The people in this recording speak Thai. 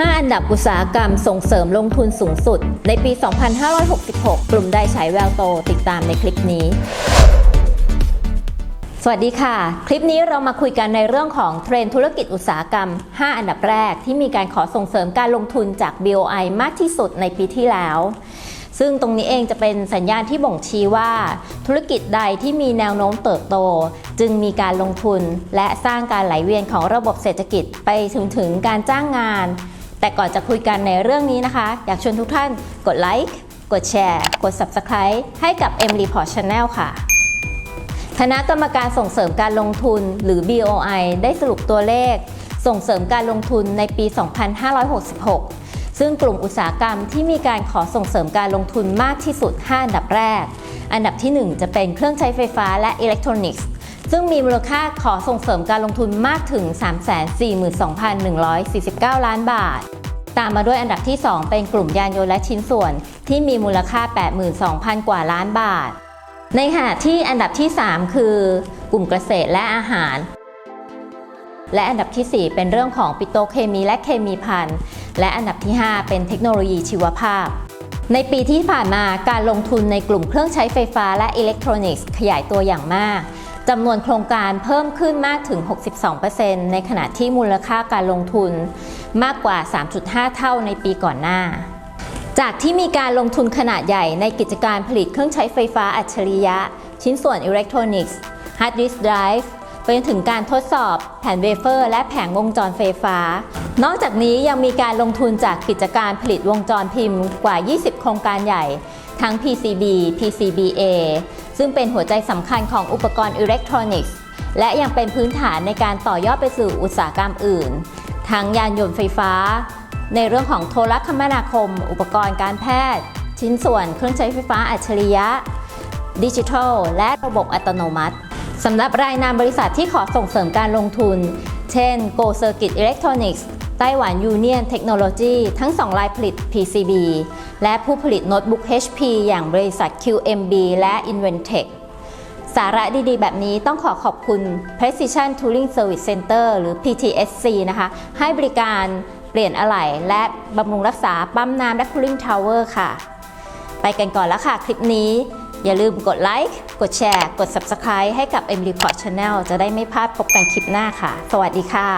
5 อันดับอุตสาหกรรมส่งเสริมลงทุนสูงสุด ในปี 2566 กลุ่มใดฉายแววโตติดตามในคลิปนี้ สวัสดีค่ะ คลิปนี้เรามาคุยกันในเรื่องของเทรนธุรกิจอุตสาหกรรม 5 อันดับแรกที่มีการขอส่งเสริมการลงทุนจาก BOI มากที่สุดในปีที่แล้วซึ่งตรงนี้เองจะเป็นสัญญาณที่บ่งชี้ว่า ธุรกิจใดที่มีแนวโน้มเติบโต จึงมีการลงทุน และสร้างการไหลเวียนของระบบเศรษฐกิจไปถึงถึงการจ้างงาน แต่ก่อนจะคุยกันในเรื่องนี้นะคะ อยากชวนทุกท่านกดไลค์กดแชร์กด Subscribe ให้กับ M Report Channel ค่ะคณะกรรมการส่งเสริมการลงทุนหรือ BOI ได้สรุปตัวเลข ส่งเสริมการลงทุนในปี 2566 ซึ่งกลุ่มอุตสาหกรรมที่มีการขอส่งเสริมการลงทุนมากที่สุด 5 อันดับแรก อันดับที่ 1 จะเป็นเครื่องใช้ไฟฟ้าและอิเล็กทรอนิกส์ ซึ่งมีมูลค่าขอส่งเสริมการลงทุนมากถึง 342,149 ล้านบาท ตามมาด้วยอันดับที่ 2 เป็นกลุ่มยานยนต์และชิ้นส่วน ที่มีมูลค่า 82,000 กว่าล้านบาท ในขณะที่อันดับที่ 3 คือกลุ่มเกษตรและอาหาร และอันดับทีสี่4 เป็นเรื่องของปิโตเคมีและเคมีภัณฑ์และอันดับที่ 5 เป็นเทคโนโลยีชีวภาพในปีที่ผ่านมาการลงทุนในกลุ่มเครื่องใช้ไฟฟ้าและอิเล็กทรอนิกส์ขยายตัวอย่างมาก จำนวนโครงการเพิ่มขึ้นมากถึง 62%ในขณะที่มูลค่าการลงทุนมากกว่า 3.5 เท่าในปีก่อนหน้า จากที่มีการลงทุนขนาดใหญ่ในกิจการผลิตเครื่องใช้ไฟฟ้าอัจฉริยะ ชิ้นส่วนอิเล็กทรอนิกส์ฮาร์ดดิสก์ไดรฟ์ไปจนถึงการทดสอบแผ่นเวเฟอร์ และแผงวงจรไฟฟ้า นอกจากนี้ยังมีการลงทุนจากกิจการผลิตวงจรพิมพ์กว่า 20 โครงการใหญ่ ทั้ง PCB PCBA ซึ่งเป็นหัวใจสำคัญของอุปกรณ์อิเล็กทรอนิกส์ และยังเป็นพื้นฐานในการต่อยอดไปสู่อุตสาหกรรมอื่น ทั้งยานยนต์ไฟฟ้า ในเรื่องของโทรคมนาคม อุปกรณ์การแพทย์ ชิ้นส่วนเครื่องใช้ไฟฟ้าอัจฉริยะ ดิจิทัล และระบบอัตโนมัติสำหรับรายนามบริษัทที่ขอส่งเสริมการลงทุน เช่น Go Circuit Electronics ไต้หวัน Union Technology ทั้ง2รายผลิต PCB และผู้ผลิตโน้ตบุ๊ก HP อย่างบริษัท QMB และ Inventec สาระดีๆ แบบนี้ต้องขอขอบคุณ Precision Tooling Service Center หรือ PTSC นะคะ ให้บริการเปลี่ยนอะไหล่และบำรุงรักษาปั๊มน้ำและ Cooling Tower ค่ะ ไปกันก่อนแล้วค่ะ คลิปนี้ อย่าลืมกดไลค์ กดแชร์ กด Subscribe ให้กับ M Report Channel จะได้ไม่พลาดพบกันคลิปหน้าค่ะ สวัสดีค่ะ